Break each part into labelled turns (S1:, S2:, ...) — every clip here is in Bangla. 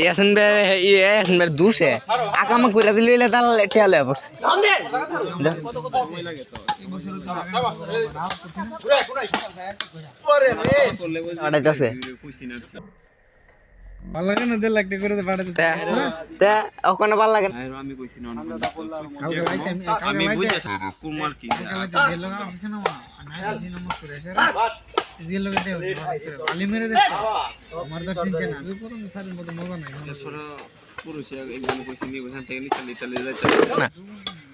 S1: ইয়াসিন ভাই ইয়াসিন ভাই দুসে আকামা কইরা দিলে তার ঠেলে পড়ছে। আড়াইতাছে
S2: ভালো লাগে না? দেড় লাখ টাকা করে পাঠাতে
S1: তা ওখানে ভালো লাগে না।
S3: আমি কইছি না
S2: আমি
S3: আমি কুমার কি?
S2: না না। না না
S3: পুরুষ একজন কইছি নি ওখান থেকে নিচে চলে যাইতে সৌদি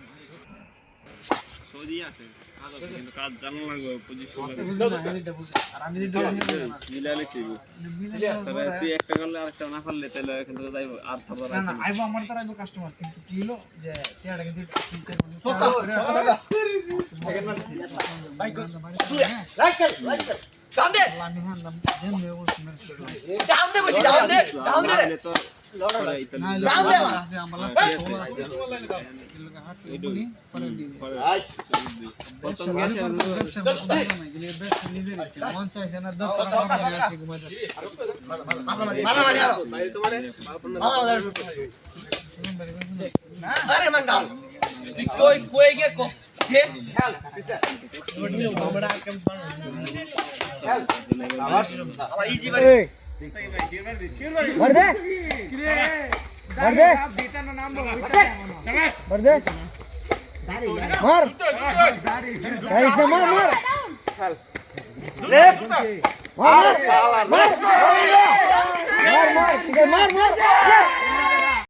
S3: আছে। কাজ আছে কিন্তু কাজ জানা
S2: আর আমি যদি
S3: মিলালে কি
S2: আমার কি হলো
S3: প্রথম
S2: ব্যবসা ભર દે ભર દે ભર દે માર માર. માર માર. માર માર માર.